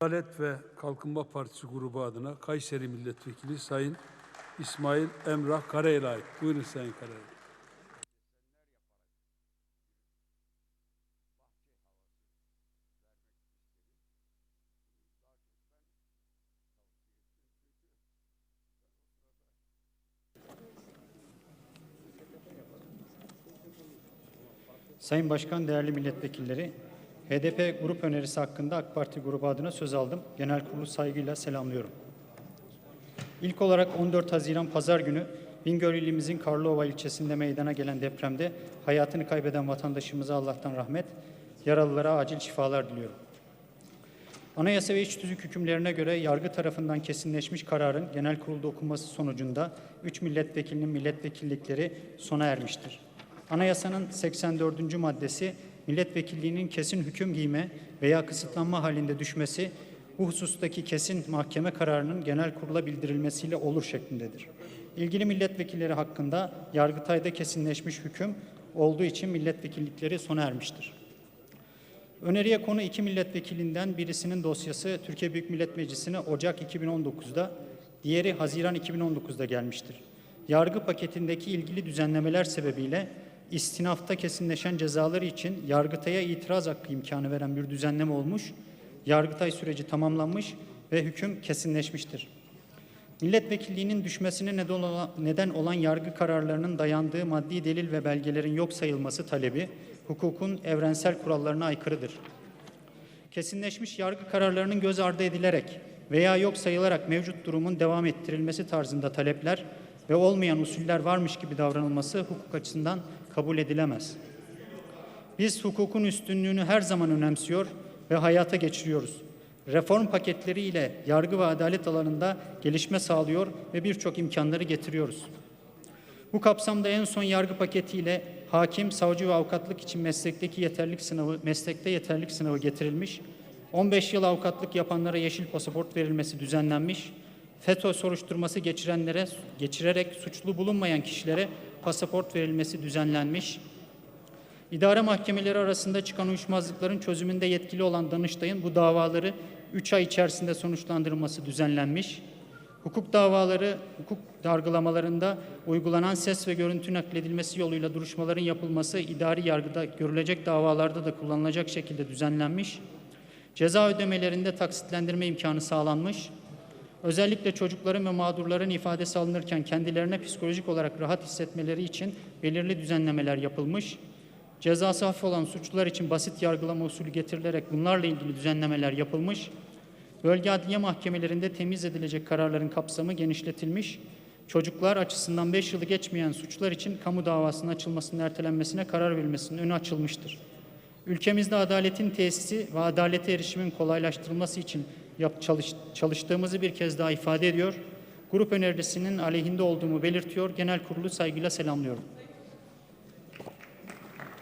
Adalet ve Kalkınma Partisi grubu adına Kayseri Milletvekili Sayın İsmail Emrah Karayel'e ait. Buyurun Sayın Karayel. Sayın Başkan, değerli milletvekilleri, HDP grup önerisi hakkında AK Parti grubu adına söz aldım. Genel kurulu saygıyla selamlıyorum. İlk olarak 14 Haziran Pazar günü Bingöl ilimizin Karlova ilçesinde meydana gelen depremde hayatını kaybeden vatandaşımıza Allah'tan rahmet, yaralılara acil şifalar diliyorum. Anayasa ve iç tüzük hükümlerine göre yargı tarafından kesinleşmiş kararın genel kurulda okunması sonucunda 3 milletvekilinin milletvekillikleri sona ermiştir. Anayasanın 84. maddesi milletvekilliğinin kesin hüküm giyme veya kısıtlanma halinde düşmesi bu husustaki kesin mahkeme kararının genel kurula bildirilmesiyle olur şeklindedir. İlgili milletvekilleri hakkında Yargıtay'da kesinleşmiş hüküm olduğu için milletvekillikleri sona ermiştir. Öneriye konu iki milletvekilinden birisinin dosyası Türkiye Büyük Millet Meclisi'ne Ocak 2019'da, diğeri Haziran 2019'da gelmiştir. Yargı paketindeki ilgili düzenlemeler sebebiyle istinafta kesinleşen cezaları için Yargıtay'a itiraz hakkı imkanı veren bir düzenleme olmuş, Yargıtay süreci tamamlanmış ve hüküm kesinleşmiştir. Milletvekilliğinin düşmesine neden olan, neden olan yargı kararlarının dayandığı maddi delil ve belgelerin yok sayılması talebi hukukun evrensel kurallarına aykırıdır. Kesinleşmiş yargı kararlarının göz ardı edilerek veya yok sayılarak mevcut durumun devam ettirilmesi tarzında talepler ve olmayan usuller varmış gibi davranılması hukuk açısından kabul edilemez. Biz hukukun üstünlüğünü her zaman önemsiyor ve hayata geçiriyoruz. Reform paketleriyle yargı ve adalet alanında gelişme sağlıyor ve birçok imkanları getiriyoruz. Bu kapsamda en son yargı paketiyle hakim, savcı ve avukatlık için meslekteki yeterlik sınavı, meslekte yeterlik sınavı getirilmiş, 15 yıl avukatlık yapanlara yeşil pasaport verilmesi düzenlenmiş, FETÖ soruşturması geçirenlere geçirerek suçlu bulunmayan kişilere pasaport verilmesi düzenlenmiş, İdare mahkemeleri arasında çıkan uyuşmazlıkların çözümünde yetkili olan Danıştay'ın bu davaları 3 ay içerisinde sonuçlandırılması düzenlenmiş. Hukuk davaları, hukuk yargılamalarında uygulanan ses ve görüntü nakledilmesi yoluyla duruşmaların yapılması idari yargıda görülecek davalarda da kullanılacak şekilde düzenlenmiş. Ceza ödemelerinde taksitlendirme imkanı sağlanmış. Özellikle çocukların ve mağdurların ifadesi alınırken kendilerine psikolojik olarak rahat hissetmeleri için belirli düzenlemeler yapılmış. Cezası hafif olan suçlular için basit yargılama usulü getirilerek bunlarla ilgili düzenlemeler yapılmış. Bölge adliye mahkemelerinde temiz edilecek kararların kapsamı genişletilmiş. Çocuklar açısından 5 yılı geçmeyen suçlar için kamu davasının açılmasının ertelenmesine karar verilmesinin önü açılmıştır. Ülkemizde adaletin tesisi ve adalete erişimin kolaylaştırılması için yap, çalış, çalıştığımızı bir kez daha ifade ediyor. Grup önerisinin aleyhinde olduğumu belirtiyor. Genel kurulu saygıyla selamlıyorum.